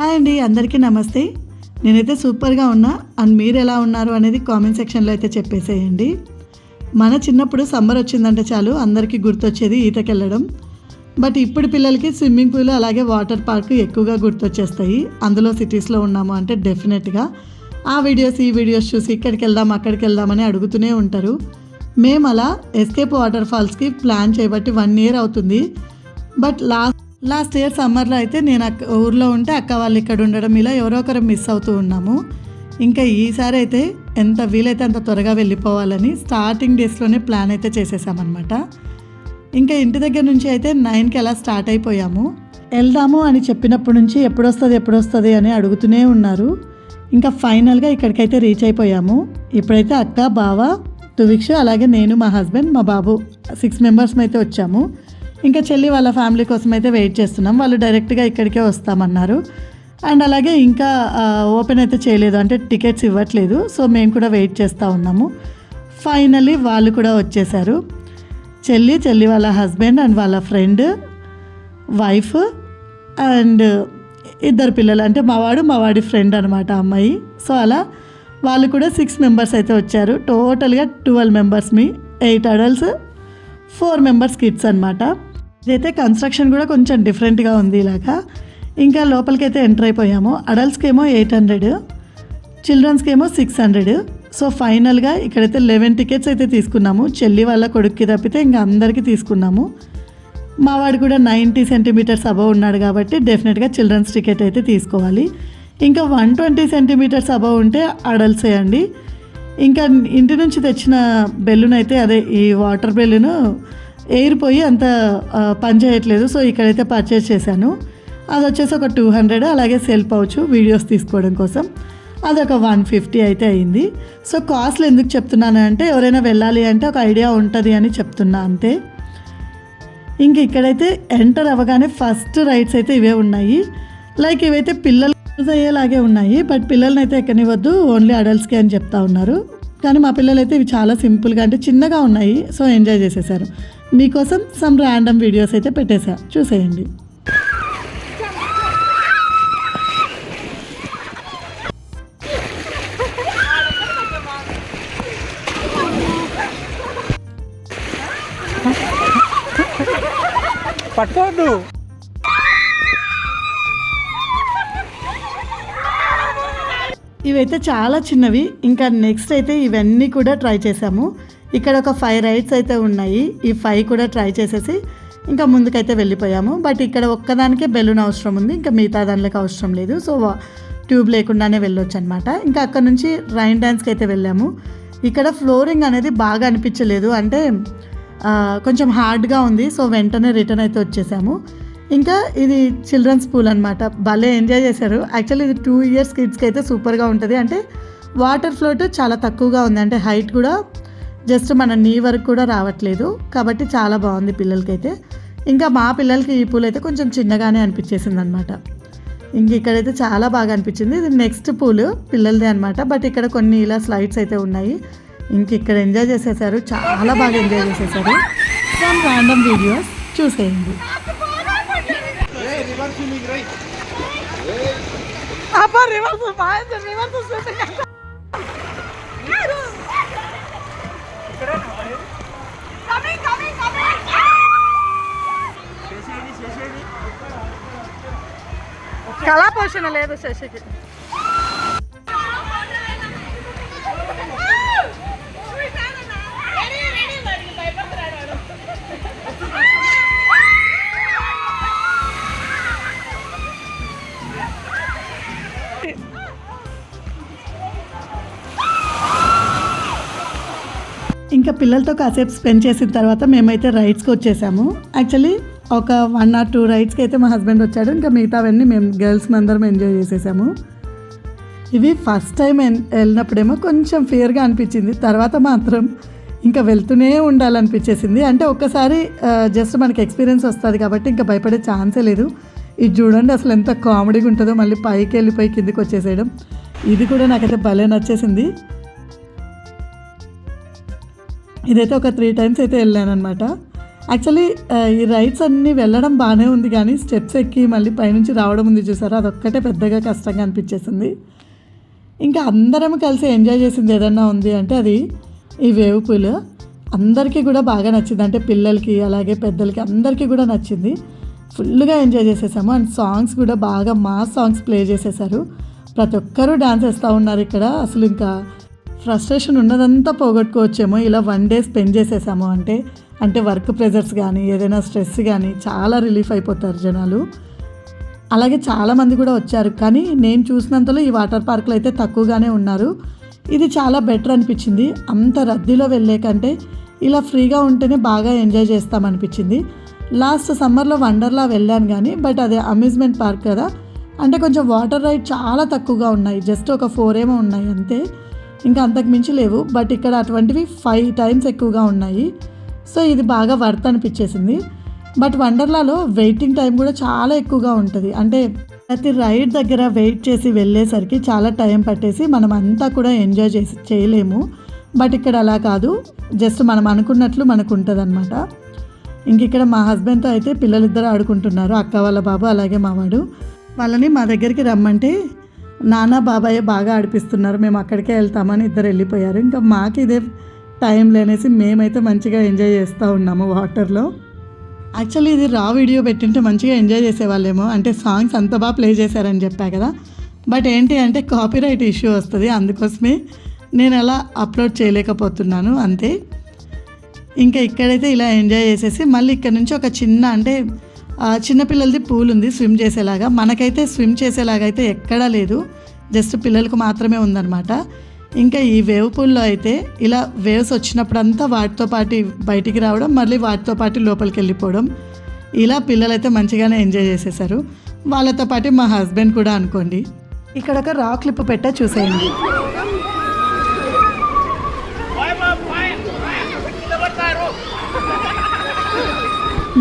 Hi అండి అందరికీ నమస్తే. నేనైతే సూపర్గా ఉన్నా అండ్ మీరు ఎలా ఉన్నారు అనేది కామెంట్ సెక్షన్లో అయితే చెప్పేసేయండి. మన చిన్నప్పుడు సమ్మర్ వచ్చిందంటే చాలు అందరికీ గుర్తొచ్చేది ఈతకెళ్ళడం. బట్ ఇప్పుడు పిల్లలకి స్విమ్మింగ్ పూల్ అలాగే వాటర్ పార్క్ ఎక్కువగా గుర్తొచ్చేస్తాయి. అందులో సిటీస్లో ఉన్నాము అంటే డెఫినెట్గా. ఆ వీడియోస్ ఈ వీడియోస్ చూసి ఇక్కడికి వెళ్దాం అక్కడికి వెళ్దామని అడుగుతూనే ఉంటారు. మేము అలా ఎస్కేప్ వాటర్ ఫాల్స్కి ప్లాన్ చేయబట్టి వన్ ఇయర్ అవుతుంది. బట్ లాస్ట్ లాస్ట్ ఇయర్ సమ్మర్లో అయితే నేను అక్క ఊర్లో ఉంటే అక్క వాళ్ళు ఇక్కడ ఉండడం ఇలా ఎవరో ఒకరు మిస్ అవుతూ ఉన్నాము. ఇంకా ఈసారి అయితే ఎంత వీలైతే అంత త్వరగా వెళ్ళిపోవాలని స్టార్టింగ్ డేస్లోనే ప్లాన్ అయితే చేసేసామన్నమాట. ఇంకా ఇంటి దగ్గర నుంచి అయితే నైన్కి అలా స్టార్ట్ అయిపోయాము. వెళ్దాము అని చెప్పినప్పటి నుంచి ఎప్పుడొస్తుంది ఎప్పుడొస్తుంది అని అడుగుతూనే ఉన్నారు. ఇంకా ఫైనల్గా ఇక్కడికైతే రీచ్ అయిపోయాము. ఇప్పుడైతే అక్క బావ తువిక్ష అలాగే నేను మా హస్బెండ్ మా బాబు సిక్స్ మెంబర్స్ అయితే వచ్చాము. ఇంకా చెల్లి వాళ్ళ ఫ్యామిలీ కోసం అయితే వెయిట్ చేస్తున్నాం. వాళ్ళు డైరెక్ట్గా ఇక్కడికే వస్తామన్నారు. అండ్ అలాగే ఇంకా ఓపెన్ అయితే చేయలేదు. అంటే టికెట్స్ ఇవ్వట్లేదు. సో మేము కూడా వెయిట్ చేస్తూ ఉన్నాము. ఫైనలీ వాళ్ళు కూడా వచ్చేసారు. చెల్లి చెల్లి వాళ్ళ హస్బెండ్ అండ్ వాళ్ళ ఫ్రెండ్ వైఫ్ అండ్ ఇద్దరు పిల్లలు. అంటే మావాడు మావాడి ఫ్రెండ్ అనమాట అమ్మాయి. సో అలా వాళ్ళు కూడా సిక్స్ మెంబర్స్ అయితే వచ్చారు. టోటల్గా ట్వెల్వ్ మెంబర్స్ మీ eight adults four members kids అనమాట ఇదైతే కన్స్ట్రక్షన్ కూడా కొంచెం డిఫరెంట్గా ఉంది ఇలాగా. ఇంకా లోపలికైతే ఎంటర్ అయిపోయాము. అడల్ట్స్కి ఏమో ఎయిట్ హండ్రెడ్ చిల్డ్రన్స్కి ఏమో సిక్స్ హండ్రెడ్. సో ఫైనల్గా ఇక్కడైతే లెవెన్ టికెట్స్ అయితే తీసుకున్నాము. చెల్లి వాళ్ళ కొడుక్కి తప్పితే ఇంకా అందరికీ తీసుకున్నాము. మావాడు కూడా నైంటీ సెంటీమీటర్స్ అబవ్ ఉన్నాడు కాబట్టి డెఫినెట్గా చిల్డ్రన్స్ టికెట్ అయితే తీసుకోవాలి. ఇంకా వన్ ట్వంటీ సెంటీమీటర్స్ అబవ్ ఉంటే అడల్ట్సే అండి. ఇంకా ఇంటి నుంచి తెచ్చిన బెలూన్ అయితే అదే ఈ వాటర్ బెలూను ఎయిర్ పోయి అంత పనిచేయట్లేదు పని చేయట్లేదు. సో ఇక్కడైతే పర్చేస్ చేశాను. అది వచ్చేసి ఒక టూ హండ్రెడ్ అలాగే సెల్ పౌచ్ వీడియోస్ తీసుకోవడం కోసం. అదొక వన్ ఫిఫ్టీ అయితే అయింది. సో కాస్ట్లు ఎందుకు చెప్తున్నాను అంటే ఎవరైనా వెళ్ళాలి అంటే ఒక ఐడియా ఉంటుంది అని చెప్తున్నా అంతే. ఇంక ఇక్కడైతే ఎంటర్ అవ్వగానే ఫస్ట్ రైడ్స్ అయితే ఇవే ఉన్నాయి. లైక్ ఇవైతే పిల్లలు యూజ్ అయ్యేలాగే ఉన్నాయి. బట్ పిల్లల్ని అయితే ఎక్కనివ్వద్దు ఓన్లీ అడల్ట్స్కి అని చెప్తా ఉన్నారు. కానీ మా పిల్లలు అయితే ఇవి చాలా సింపుల్గా అంటే చిన్నగా ఉన్నాయి. సో ఎంజాయ్ చేసేసారు. మీకోసం సమ్ ర్యాండమ్ వీడియోస్ అయితే పెట్టేశా. చూసేయండి. పట్టుకోవద్దు. ఇవైతే చాలా చిన్నవి. ఇంకా నెక్స్ట్ అయితే ఇవన్నీ కూడా ట్రై చేసాము ఇక్కడ ఒక ఫైవ్ రైడ్స్ అయితే ఉన్నాయి. ఈ ఫైవ్ కూడా ట్రై చేసేసి ఇంకా ముందుకైతే వెళ్ళిపోయాము. బట్ ఇక్కడ ఒక్కదానికే బెలూన్ అవసరం ఉంది. ఇంకా మిగతా దానిలోకి అవసరం లేదు. సో ట్యూబ్ లేకుండానే వెళ్ళొచ్చు అనమాట ఇంకా అక్కడ నుంచి రైన్ డ్యాన్స్కి అయితే వెళ్ళాము. ఇక్కడ ఫ్లోరింగ్ అనేది బాగా అనిపించలేదు. అంటే కొంచెం హార్డ్గా ఉంది. సో వెంటనే రిటర్న్ అయితే వచ్చేసాము. ఇంకా ఇది చిల్డ్రన్స్ పూల్ అనమాట భలే ఎంజాయ్ చేశారు. యాక్చువల్లీ ఇది టూ ఇయర్స్ కిడ్స్కి అయితే సూపర్గా ఉంటుంది. అంటే వాటర్ ఫ్లోట్ చాలా తక్కువగా ఉంది. అంటే హైట్ కూడా జస్ట్ మన నీ వరకు కూడా రావట్లేదు. కాబట్టి చాలా బాగుంది పిల్లలకైతే. ఇంకా మా పిల్లలకి ఈ పూల్ అయితే కొంచెం చిన్నగానే అనిపించేసింది అనమాట ఇంక ఇక్కడైతే చాలా బాగా అనిపించింది. ఇది నెక్స్ట్ పూల్ పిల్లలదే అనమాట బట్ ఇక్కడ కొన్ని ఇలా స్లైడ్స్ అయితే ఉన్నాయి. ఇంక ఇక్కడ ఎంజాయ్ చేసేసారు. చాలా బాగా ఎంజాయ్ చేసేసారు. సమ్ ర్యాండమ్ వీడియోస్ చూసేయండి. రివర్స్ రివర్స్ കലാപോഷണല്ലേ ഏത് ശശിക്ക്? ఇంకా పిల్లలతో కాసేపు స్పెండ్ చేసిన తర్వాత మేమైతే రైడ్స్కి వచ్చేసాము. యాక్చువల్లీ ఒక వన్ ఆర్ టూ రైడ్స్కి అయితే మా హస్బెండ్ వచ్చాడు. ఇంకా మిగతావన్నీ మేము గర్ల్స్ అందరం ఎంజాయ్ చేసేసాము. ఇవి ఫస్ట్ టైం వెళ్ళినప్పుడేమో కొంచెం ఫియర్గా అనిపించింది. తర్వాత మాత్రం ఇంకా వెళ్తూనే ఉండాలనిపించేసింది. అంటే ఒక్కసారి జస్ట్ మనకి ఎక్స్పీరియన్స్ వస్తుంది కాబట్టి ఇంకా భయపడే ఛాన్సే లేదు. ఇది చూడండి అసలు ఎంత కామెడీగా ఉంటుందో. మళ్ళీ పైకి వెళ్ళిపోయి కిందికి వచ్చేసేయడం. ఇది కూడా నాకైతే భలే నచ్చేసింది. ఇదైతే ఒక త్రీ టైమ్స్ అయితే వెళ్ళాను అనమాట యాక్చువల్లీ ఈ రైడ్స్ అన్నీ వెళ్ళడం బాగానే ఉంది కానీ స్టెప్స్ ఎక్కి మళ్ళీ పైనుంచి రావడం ఉంది చూసారా? అదొక్కటే పెద్దగా కష్టంగా అనిపించేసింది. ఇంకా అందరం కలిసి ఎంజాయ్ చేసింది ఏదన్నా ఉంది అంటే అది ఈ వేవ్ పూల్ అందరికీ కూడా బాగా నచ్చింది. అంటే పిల్లలకి అలాగే పెద్దలకి అందరికీ కూడా నచ్చింది. ఫుల్గా ఎంజాయ్ చేసేసాము. అండ్ సాంగ్స్ కూడా బాగా మా సాంగ్స్ ప్లే చేసేసారు. ప్రతి ఒక్కరూ డాన్స్ వేస్తూ ఉన్నారు ఇక్కడ. అసలు ఇంకా ఫ్రస్ట్రేషన్ ఉన్నదంతా పోగొట్టుకోవచ్చేమో ఇలా వన్ డే స్పెండ్ చేసేసాము అంటే అంటే వర్క్ ప్రెజర్స్ కానీ ఏదైనా స్ట్రెస్ కానీ చాలా రిలీఫ్ అయిపోతారు జనాలు. అలాగే చాలామంది కూడా వచ్చారు కానీ నేను చూసినంతలో ఈ వాటర్ పార్క్లో అయితే తక్కువగానే ఉన్నారు. ఇది చాలా బెటర్ అనిపించింది. అంత రద్దీలో వెళ్ళే కంటే ఇలా ఫ్రీగా ఉంటేనే బాగా ఎంజాయ్ చేస్తామనిపించింది లాస్ట్ సమ్మర్లో వండర్లా వెళ్ళాను కానీ బట్ అదే అమ్యూజ్మెంట్ పార్క్ కదా. అంటే కొంచెం వాటర్ రైడ్ చాలా తక్కువగా ఉన్నాయి. జస్ట్ ఒక ఫోర్ ఏమో ఉన్నాయి అంతే. ఇంకా అంతకు మించి లేవు. బట్ ఇక్కడ అటువంటివి ఫైవ్ టైమ్స్ ఎక్కువగా ఉన్నాయి. సో ఇది బాగా వర్త్ అనిపించేసింది. బట్ వండర్లాలో వెయిటింగ్ టైం కూడా చాలా ఎక్కువగా ఉంటుంది. అంటే ప్రతి రైడ్ దగ్గర వెయిట్ చేసి వెళ్ళేసరికి చాలా టైం పట్టేసి మనం అంతా కూడా ఎంజాయ్ చేసి చేయలేము. బట్ ఇక్కడ అలా కాదు. జస్ట్ మనం అనుకున్నట్లు మనకు ఉంటుంది అనమాట ఇంక ఇక్కడ మా హస్బెండ్తో అయితే పిల్లలిద్దరు ఆడుకుంటున్నారు. అక్క వాళ్ళ బాబు అలాగే మావాడు. వాళ్ళని మా దగ్గరికి రమ్మంటే నాన్న బాబాయ్ బాగా ఆడిపిస్తున్నారు. మేము అక్కడికే వెళ్తామని ఇద్దరు వెళ్ళిపోయారు. ఇంకా మాకు ఇదే టైం లేనేసి మేమైతే మంచిగా ఎంజాయ్ చేస్తూ ఉన్నాము వాటర్లో యాక్చువల్లీ ఇది రా వీడియో పెట్టింటే మంచిగా ఎంజాయ్ చేసేవాళ్ళేమో. అంటే సాంగ్స్ అంత బాగా ప్లే చేశారని చెప్పా కదా. బట్ ఏంటి అంటే కాపీరైట్ ఇష్యూ వస్తుంది. అందుకోసమే నేను అలా అప్లోడ్ చేయలేకపోతున్నాను. అంతే. ఇంకా ఇక్కడైతే ఇలా ఎంజాయ్ చేసేసి మళ్ళీ ఇక్కడ నుంచి ఒక చిన్న అంటే చిన్నపిల్లలది పూల్ ఉంది స్విమ్ చేసేలాగా. మనకైతే స్విమ్ చేసేలాగా అయితే ఎక్కడా లేదు. జస్ట్ పిల్లలకు మాత్రమే ఉందన్నమాట. ఇంకా ఈ వేవ్ పూల్లో అయితే ఇలా వేవ్స్ వచ్చినప్పుడంతా వాటితో పాటు బయటికి రావడం మళ్ళీ వాటితో పాటు లోపలికి వెళ్ళిపోవడం. ఇలా పిల్లలైతే మంచిగానే ఎంజాయ్ చేసేసారు. వాళ్ళతో పాటు మా హస్బెండ్ కూడా అనుకోండి. ఇక్కడ ఒక రా క్లిప్ పెట్టా చూసేయండి.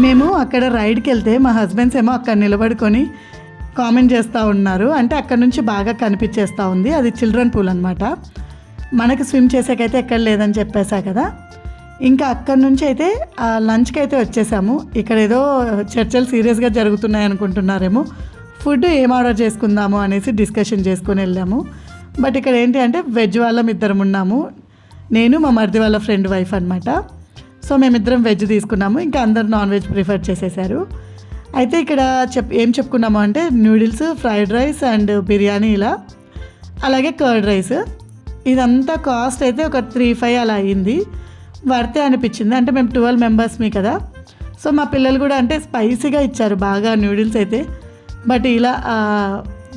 మేము అక్కడ రైడ్కి వెళ్తే మా హస్బెండ్స్ ఏమో అక్కడ నిలబడుకొని కామెంట్ చేస్తూ ఉన్నారు. అంటే అక్కడ నుంచి బాగా కనిపించేస్తూ ఉంది. అది చిల్డ్రన్ పూల్ అనమాట మనకు స్విమ్ చేసేకైతే ఎక్కడ లేదని చెప్పేసా కదా. ఇంకా అక్కడి నుంచి అయితే ఆ లంచ్కి అయితే వచ్చేసాము. ఇక్కడ ఏదో చర్చలు సీరియస్గా జరుగుతున్నాయి అనుకుంటున్నారేమో. ఫుడ్ ఏం ఆర్డర్ చేసుకుందాము అనేసి డిస్కషన్ చేసుకొని వెళ్ళాము. బట్ ఇక్కడ ఏంటి అంటే వెజ్ వాళ్ళం ఇద్దరం ఉన్నాము. నేను మా మరిది వాళ్ళ ఫ్రెండ్ వైఫ్ అనమాట సో మేమిద్దరం వెజ్ తీసుకున్నాము ఇంకా అందరు నాన్ వెజ్ ప్రిఫర్ చేసేసారు. అయితే ఇక్కడ చెప్ ఏం చెప్పుకున్నాము అంటే noodles fried rice and biryani ఇలా. అలాగే కర్డ్ రైస్. ఇదంతా కాస్ట్ అయితే ఒక త్రీ ఫైవ్ అలా అయ్యింది. వర్తే అనిపించింది. అంటే మేము ట్వెల్వ్ మెంబర్స్ మీ కదా. సో మా పిల్లలు కూడా అంటే స్పైసీగా ఇచ్చారు బాగా నూడిల్స్ అయితే. బట్ ఇలా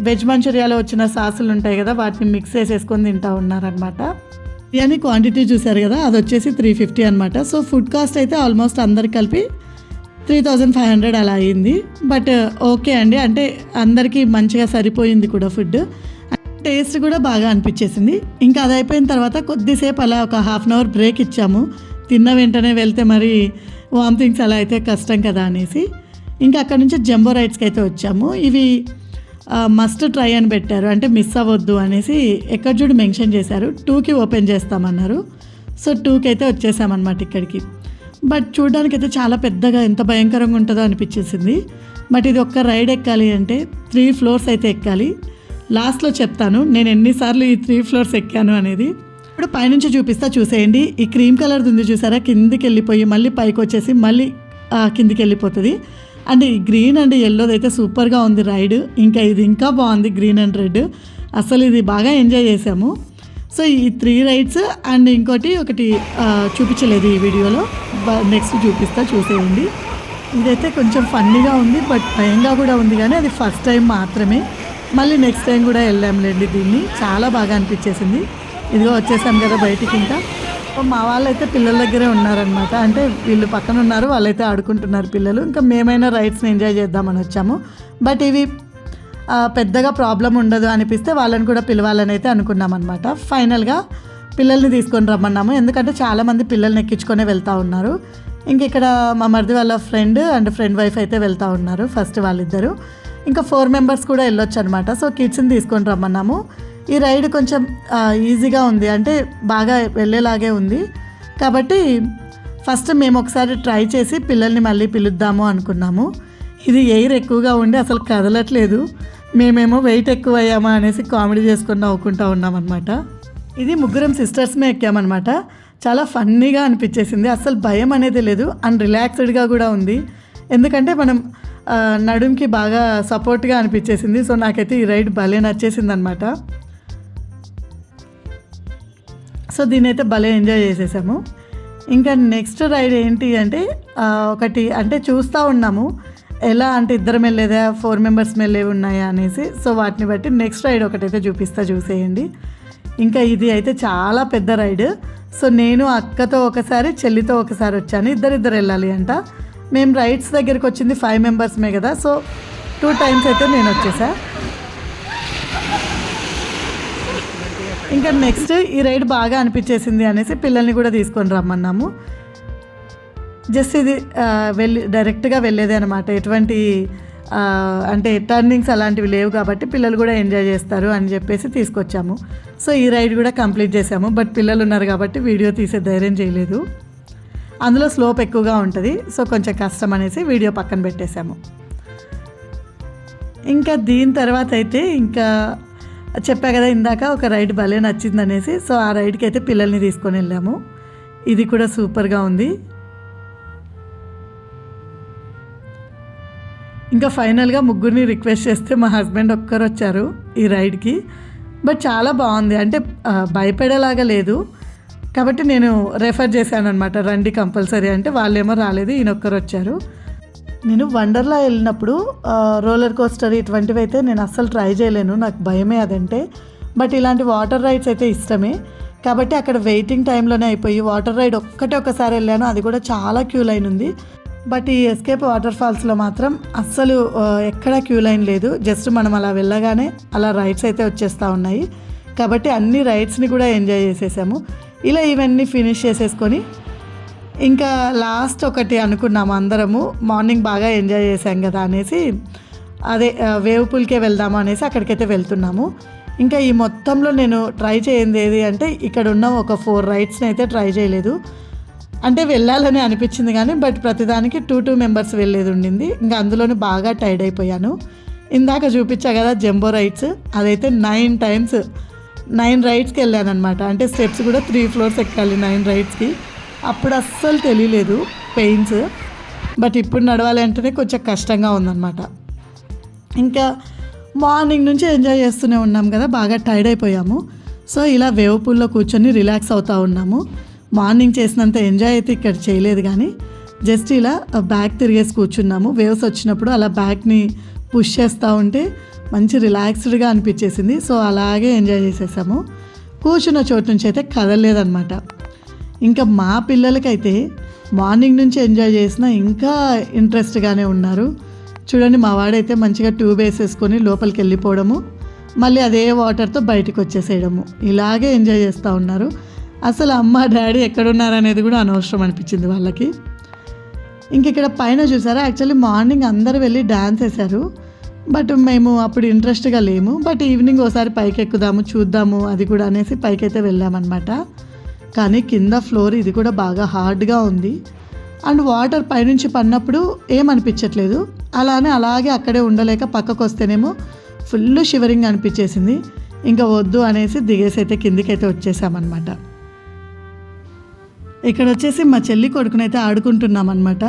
వెజ్ మంచూరియాలో వచ్చిన సాసులు ఉంటాయి కదా వాటిని మిక్స్ చేసేసుకొని తింటా ఉన్నారనమాట బిర్యానీ క్వాంటిటీ చూసారు కదా అది వచ్చేసి త్రీ ఫిఫ్టీ అనమాట సో ఫుడ్ కాస్ట్ అయితే ఆల్మోస్ట్ అందరికి కలిపి త్రీ థౌజండ్ ఫైవ్ హండ్రెడ్ అలా అయింది. బట్ ఓకే uh, అండి. అంటే అందరికీ మంచిగా సరిపోయింది కూడా ఫుడ్ టేస్ట్ కూడా బాగా అనిపించేసింది. ఇంకా అది అయిపోయిన తర్వాత కొద్దిసేపు అలా ఒక హాఫ్ అన్ అవర్ బ్రేక్ ఇచ్చాము. తిన్న వెంటనే వెళ్తే మరి వామిటింగ్స్ అలా అయితే కష్టం కదా అనేసి. ఇంకా అక్కడ నుంచి జంబో రైడ్స్కి అయితే వచ్చాము. ఇవి మస్ట్ ట్రై అని పెట్టారు. అంటే మిస్ అవ్వద్దు అనేసి ఎక్కడ చూడు మెన్షన్ చేశారు టూకి ఓపెన్ చేస్తామన్నారు. సో టూకి అయితే వచ్చేసామన్నమాట ఇక్కడికి. బట్ చూడడానికి అయితే చాలా పెద్దగా ఎంత భయంకరంగా ఉంటుందో అనిపించేసింది. బట్ ఇది ఒక్క రైడ్ ఎక్కాలి అంటే త్రీ ఫ్లోర్స్ అయితే ఎక్కాలి. లాస్ట్లో చెప్తాను నేను ఎన్నిసార్లు ఈ త్రీ ఫ్లోర్స్ ఎక్కాను అనేది. ఇప్పుడు పైనుంచి చూపిస్తా చూసేయండి. ఈ క్రీమ్ కలర్ది ఉంది చూసారా? కిందికి వెళ్ళిపోయి మళ్ళీ పైకి వచ్చేసి మళ్ళీ కిందికి వెళ్ళిపోతుంది అండ్ ఈ గ్రీన్ అండ్ ఎల్లోది అయితే సూపర్గా ఉంది రైడ్. ఇంకా ఇది ఇంకా బాగుంది గ్రీన్ అండ్ రెడ్. అసలు ఇది బాగా ఎంజాయ్ చేసాము సో ఈ త్రీ రైడ్స్ అండ్ ఇంకోటి ఒకటి చూపించలేదు ఈ వీడియోలో. నెక్స్ట్ చూపిస్తా చూసేయండి. ఇదైతే కొంచెం ఫన్నీగా ఉంది బట్ భయంగా కూడా ఉంది కానీ అది ఫస్ట్ టైం మాత్రమే. మళ్ళీ నెక్స్ట్ టైం కూడా వెళ్ళాంలేండి దీన్ని. చాలా బాగా అనిపించేసింది. ఇదిగో వచ్చేసాం కదా బయటికి ఇంకా. మా వాళ్ళైతే పిల్లల దగ్గరే ఉన్నారనమాట అంటే వీళ్ళు పక్కన ఉన్నారు వాళ్ళైతే ఆడుకుంటున్నారు పిల్లలు. ఇంకా మేమైనా రైడ్స్ని ఎంజాయ్ చేద్దామని వచ్చాము. బట్ ఇవి పెద్దగా ప్రాబ్లం ఉండదు అనిపిస్తే వాళ్ళని కూడా పిలవాలని అయితే అనుకున్నాం అనమాట ఫైనల్గా పిల్లల్ని తీసుకొని రమ్మన్నాము. ఎందుకంటే చాలామంది పిల్లల్ని ఎక్కించుకొని వెళ్తూ ఉన్నారు. ఇంక ఇక్కడ మా మరిది వాళ్ళ ఫ్రెండ్ అండ్ ఫ్రెండ్ వైఫ్ అయితే వెళ్తూ ఉన్నారు ఫస్ట్ వాళ్ళిద్దరూ. ఇంకా ఫోర్ మెంబర్స్ కూడా వెళ్ళొచ్చు అనమాట సో కిడ్స్ని తీసుకొని రమ్మన్నాము. ఈ రైడ్ కొంచెం ఈజీగా ఉంది. అంటే బాగా వెళ్ళేలాగే ఉంది. కాబట్టి ఫస్ట్ మేము ఒకసారి ట్రై చేసి పిల్లల్ని మళ్ళీ పిలుద్దాము అనుకున్నాము. ఇది ఎయిర్ ఎక్కువగా ఉండి అసలు కదలట్లేదు. మేమేమో వెయిట్ ఎక్కువ అయ్యామా అనేసి కామెడీ చేసుకుని నవ్వుకుంటూ ఉన్నామన్నమాట. ఇది ముగ్గురం సిస్టర్స్మే ఎక్కామన్నమాట. చాలా ఫన్నీగా అనిపించేసింది. అసలు భయం అనేది లేదు. అండ్ రిలాక్స్డ్గా కూడా ఉంది. ఎందుకంటే మనం నడుంకి బాగా సపోర్ట్గా అనిపించేసింది. సో నాకైతే ఈ రైడ్ భలే నచ్చేసింది అనమాట సో దీని అయితే భలే ఎంజాయ్ చేసేసాము. ఇంకా నెక్స్ట్ రైడ్ ఏంటి అంటే ఒకటి అంటే చూస్తూ ఉన్నాము. ఎలా అంటే ఇద్దరం వెళ్ళేదా ఫోర్ మెంబర్స్ వెళ్ళేవి ఉన్నాయా అనేసి. సో వాటిని బట్టి నెక్స్ట్ రైడ్ ఒకటైతే చూపిస్తా చూసేయండి. ఇంకా ఇది అయితే చాలా పెద్ద రైడ్. సో నేను అక్కతో ఒకసారి చెల్లితో ఒకసారి వచ్చాను. ఇద్దరిద్దరు వెళ్ళాలి అంట. మేము రైడ్స్ దగ్గరికి వచ్చింది ఫైవ్ మెంబర్స్మే కదా. సో టూ టైమ్స్ అయితే నేను వచ్చేసా. ఇంకా నెక్స్ట్ ఈ రైడ్ బాగా అనిపించేసింది అనేసి పిల్లల్ని కూడా తీసుకొని రమ్మన్నాము. జస్ట్ ఇది వెళ్ళి డైరెక్ట్గా వెళ్ళేదే అనమాట ఎటువంటి అంటే టర్నింగ్స్ అలాంటివి లేవు కాబట్టి పిల్లలు కూడా ఎంజాయ్ చేస్తారు అని చెప్పేసి తీసుకొచ్చాము. సో ఈ రైడ్ కూడా కంప్లీట్ చేసాము. బట్ పిల్లలు ఉన్నారు కాబట్టి వీడియో తీసే ధైర్యం చేయలేదు. అందులో స్లోప్ ఎక్కువగా ఉంటుంది. సో కొంచెం కష్టం అనేసి వీడియో పక్కన పెట్టేశాము. ఇంకా దీని తర్వాత అయితే ఇంకా చెప్పా కదా ఇందాక ఒక రైడ్ భలే నచ్చింది అనేసి సో ఆ రైడ్కి అయితే పిల్లల్ని తీసుకొని వెళ్ళాము. ఇది కూడా సూపర్గా ఉంది. ఇంకా ఫైనల్గా ముగ్గురిని రిక్వెస్ట్ చేస్తే మా హస్బెండ్ ఒక్కరు వచ్చారు ఈ రైడ్కి. బట్ చాలా బాగుంది. అంటే భయపడేలాగా లేదు. కాబట్టి నేను రెఫర్ చేశాను అనమాట రండి కంపల్సరీ. అంటే వాళ్ళేమో రాలేదు ఈయన ఒక్కరు వచ్చారు. నేను వండర్లా వెళ్ళినప్పుడు రోలర్ కోస్టర్ ఇటువంటివి అయితే నేను అస్సలు ట్రై చేయలేను. నాకు భయమే అదంటే. బట్ ఇలాంటి వాటర్ రైడ్స్ అయితే ఇష్టమే. కాబట్టి అక్కడ వెయిటింగ్ టైంలోనే అయిపోయి వాటర్ రైడ్ ఒక్కటే ఒకసారి వెళ్ళాను. అది కూడా చాలా క్యూ లైన్ ఉంది. బట్ ఈ ఎస్కేప్ వాటర్ ఫాల్స్లో మాత్రం అస్సలు ఎక్కడా క్యూ లైన్ లేదు. జస్ట్ మనం అలా వెళ్ళగానే అలా రైడ్స్ అయితే వచ్చేస్తూ ఉన్నాయి. కాబట్టి అన్ని రైడ్స్ని కూడా ఎంజాయ్ చేసేసాము. ఇలా ఇవన్నీ ఫినిష్ చేసేసుకొని ఇంకా లాస్ట్ ఒకటి అనుకున్నాము అందరము. మార్నింగ్ బాగా ఎంజాయ్ చేసాం కదా అనేసి అదే వేవ్ పూల్కే వెళ్దాము అనేసి అక్కడికైతే వెళ్తున్నాము. ఇంకా ఈ మొత్తంలో నేను ట్రై చేయంది ఏది అంటే ఇక్కడ ఉన్న ఒక ఫోర్ రైడ్స్ని అయితే ట్రై చేయలేదు. అంటే వెళ్ళాలని అనిపించింది కానీ బట్ ప్రతిదానికి టూ టూ మెంబర్స్ వెళ్ళేది ఉండింది. ఇంకా అందులోనే బాగా టైర్డ్ అయిపోయాను. ఇందాక చూపించా కదా జంబో రైడ్స్ అదైతే నైన్ టైమ్స్ నైన్ రైడ్స్కి వెళ్ళాను అనమాట అంటే స్టెప్స్ కూడా త్రీ ఫ్లోర్స్ ఎక్కాలి నైన్ రైడ్స్కి అప్పుడు అస్సలు తెలియలేదు పెయిన్స్. బట్ ఇప్పుడు నడవాలి అంటేనే కొంచెం కష్టంగా ఉందన్నమాట. ఇంకా మార్నింగ్ నుంచి ఎంజాయ్ చేస్తూనే ఉన్నాం కదా బాగా టైర్డ్ అయిపోయాము. సో ఇలా వేవ్ పూల్లో కూర్చొని రిలాక్స్ అవుతూ ఉన్నాము. మార్నింగ్ చేసినంత ఎంజాయ్ అయితే ఇక్కడ చేయలేదు కానీ జస్ట్ ఇలా బ్యాక్ తిరిగేసి కూర్చున్నాము. వేవ్స్ వచ్చినప్పుడు అలా బ్యాక్ని పుష్ చేస్తూ ఉంటే మంచి రిలాక్స్డ్గా అనిపించేసింది. సో అలాగే ఎంజాయ్ చేసేసాము. కూర్చున్న చోటు నుంచి అయితే కదలలేదన్నమాట. ఇంకా మా పిల్లలకైతే మార్నింగ్ నుంచి ఎంజాయ్ చేసిన ఇంకా ఇంట్రెస్ట్గానే ఉన్నారు. చూడండి మా వాడైతే మంచిగా ట్యూబ్ వేసేసుకొని లోపలికి వెళ్ళిపోవడము మళ్ళీ అదే వాటర్తో బయటకు వచ్చేసేయడము. ఇలాగే ఎంజాయ్ చేస్తూ ఉన్నారు. అసలు అమ్మ డాడీ ఎక్కడున్నారు అనేది కూడా అనవసరం అనిపించింది వాళ్ళకి. ఇంక ఇక్కడ పైన చూసారా యాక్చువల్లీ మార్నింగ్ అందరు వెళ్ళి డ్యాన్స్ వేశారు. బట్ మేము అప్పుడు ఇంట్రెస్ట్గా లేము. బట్ ఈవినింగ్ ఒకసారి పైకి ఎక్కుదాము చూద్దాము అది కూడా అనేసి పైకి అయితే వెళ్ళామన్నమాట. కానీ కింద ఫ్లోర్ ఇది కూడా బాగా హార్డ్గా ఉంది. అండ్ వాటర్ పైనుంచి పడినప్పుడు ఏమనిపించట్లేదు. అలానే అలాగే అక్కడే ఉండలేక పక్కకు వస్తేనేమో ఫుల్ షివరింగ్ అనిపించేసింది. ఇంకా వద్దు అనేసి దిగేసి అయితే కిందికైతే వచ్చేసామన్నమాట. ఇక్కడ వచ్చేసి మా చెల్లి కొడుకునైతే ఆడుకుంటున్నామన్నమాట.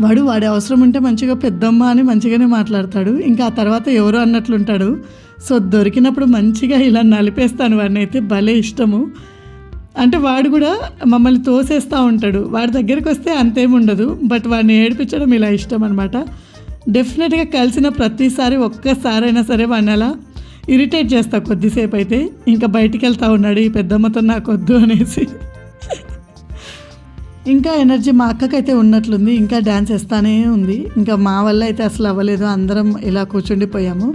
వాడు వాడి అవసరం ఉంటే మంచిగా పెద్దమ్మ అని మంచిగానే మాట్లాడతాడు. ఇంకా ఆ తర్వాత ఎవరు అన్నట్లుంటాడు. సో దొరికినప్పుడు మంచిగా ఇలా నలిపేస్తాను వాడిని అయితే భలే ఇష్టము. అంటే వాడు కూడా మమ్మల్ని తోసేస్తూ ఉంటాడు. వాడి దగ్గరికి వస్తే అంతేం ఉండదు బట్ వాడిని ఏడిపించడం ఇలా ఇష్టం అనమాట డెఫినెట్గా కలిసిన ప్రతిసారి ఒక్కసారైనా సరే వాడిని అలా ఇరిటేట్ చేస్తా కొద్దిసేపు అయితే. ఇంకా బయటికి వెళ్తా ఉన్నాడు ఈ పెద్దమ్మతో నాకు వద్దు అనేసి. ఇంకా ఎనర్జీ మా అక్కకైతే ఉన్నట్లుంది. ఇంకా డ్యాన్స్ వేస్తానే ఉంది. ఇంకా మా వల్ల అయితే అసలు అవ్వలేదు. అందరం ఇలా కూర్చుండిపోయాము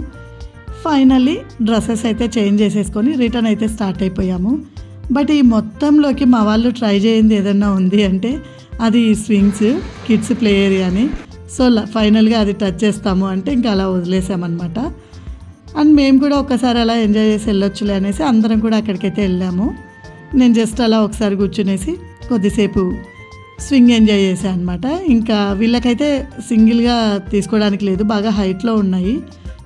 ఫైనల్లీ డ్రెస్సెస్ అయితే చేంజ్ చేసేసుకొని రిటర్న్ అయితే స్టార్ట్ అయిపోయాము. బట్ ఈ మొత్తంలోకి మా వాళ్ళు ట్రై చేయింది ఏదన్నా ఉంది అంటే అది స్వింగ్స్ కిడ్స్ ప్లే ఏరియాని సో ఫైనల్గా అది టచ్ చేస్తాము అంటే ఇంకా అలా వదిలేసామన్నమాట. అండ్ మేము కూడా ఒకసారి అలా ఎంజాయ్ చేసి వెళ్ళొచ్చులే అనేసి అందరం కూడా అక్కడికైతే వెళ్ళాము. నేను జస్ట్ అలా ఒకసారి కూర్చునేసి కొద్దిసేపు స్వింగ్ ఎంజాయ్ చేశాను అనమాట ఇంకా వీళ్ళకైతే సింగిల్గా తీసుకోవడానికి లేదు బాగా హైట్లో ఉన్నాయి.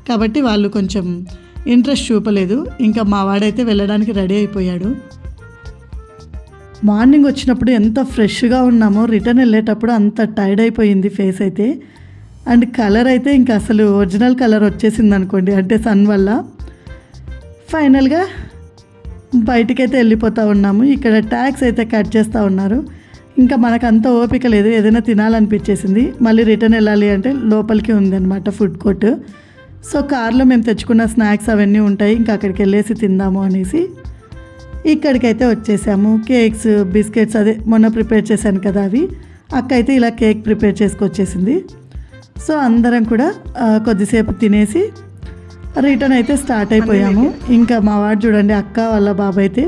కాబట్టి వాళ్ళు కొంచెం ఇంట్రెస్ట్ చూపలేదు. ఇంకా మా వాడైతే వెళ్ళడానికి రెడీ అయిపోయాడు. మార్నింగ్ వచ్చినప్పుడు ఎంత ఫ్రెష్గా ఉన్నామో రిటర్న్ వెళ్ళేటప్పుడు అంత టైర్డ్ అయిపోయింది ఫేస్ అయితే. అండ్ కలర్ అయితే ఇంకా అసలు ఒరిజినల్ కలర్ వచ్చేసింది అనుకోండి అంటే సన్ వల్ల. ఫైనల్గా బయటికైతే వెళ్ళిపోతూ ఉన్నాము. ఇక్కడ ట్యాక్స్ అయితే కట్ చేస్తూ ఉన్నారు. ఇంకా మనకు అంత ఓపిక లేదు ఏదైనా తినాలనిపించేసింది. మళ్ళీ రిటర్న్ వెళ్ళాలి అంటే లోపలికి ఉందన్నమాట ఫుడ్ కోర్ట్. సో కార్లో మేము తెచ్చుకున్న స్నాక్స్ అవన్నీ ఉంటాయి ఇంకా అక్కడికి వెళ్ళేసి తిందాము అనేసి. ఇక్కడికైతే వచ్చేసాము. కేక్స్ బిస్కెట్స్ అదే మొన్న ప్రిపేర్ చేశాను కదా అవి. అక్క అయితే ఇలా కేక్ ప్రిపేర్ చేసుకొచ్చేసింది. సో అందరం కూడా కొద్దిసేపు తినేసి రిటర్న్ అయితే స్టార్ట్ అయిపోయాము. ఇంకా మా వాడు చూడండి అక్క వాళ్ళ బాబు అయితే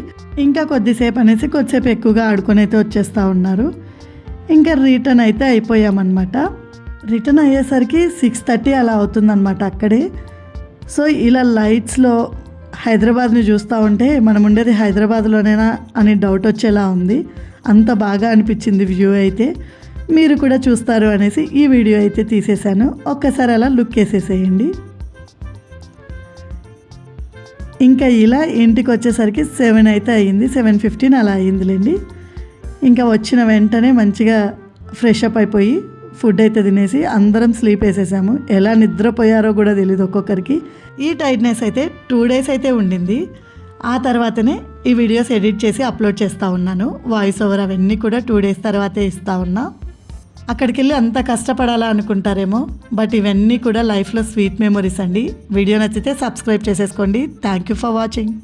ఇంకా కొద్దిసేపు అనేసి కొద్దిసేపు ఎక్కువగా ఆడుకొని అయితే వచ్చేస్తూ ఉన్నారు. ఇంకా రిటర్న్ అయితే అయిపోయామన్నమాట. రిటర్న్ అయ్యేసరికి సిక్స్ థర్టీ అలా అవుతుందన్నమాట అక్కడే. సో ఇలా లైట్స్లో హైదరాబాద్ని చూస్తూ ఉంటే మనం ఉండేది హైదరాబాద్లోనేనా అని డౌట్ వచ్చేలా ఉంది. అంత బాగా అనిపించింది వ్యూ అయితే. మీరు కూడా చూస్తారు అనేసి ఈ వీడియో అయితే తీసేశాను. ఒక్కసారి అలా లుక్ వేసేసేయండి. ఇంకా ఇలా ఇంటికి వచ్చేసరికి సెవెన్ అయితే అయ్యింది సెవెన్ ఫిఫ్టీన్ అలా అయ్యిందిలేండి ఇంకా వచ్చిన వెంటనే మంచిగా ఫ్రెష్ అప్ అయిపోయి ఫుడ్ అయితే తినేసి అందరం స్లీప్ వేసేసాము. ఎలా నిద్రపోయారో కూడా తెలియదు ఒక్కొక్కరికి. ఈ టైట్నెస్ అయితే టూ డేస్ అయితే ఉండింది. ఆ తర్వాతనే ఈ వీడియోస్ ఎడిట్ చేసి అప్లోడ్ చేస్తూ ఉన్నాను. వాయిస్ ఓవర్ అవన్నీ కూడా టూ డేస్ తర్వాతే ఇస్తూ ఉన్నా. అక్కడికి వెళ్ళి అంత కష్టపడాలా అనుకుంటారేమో. బట్ ఇవన్నీ కూడా లైఫ్లో స్వీట్ మెమొరీస్ అండి. వీడియో నచ్చితే సబ్స్క్రైబ్ చేసేసుకోండి. Thank you for watching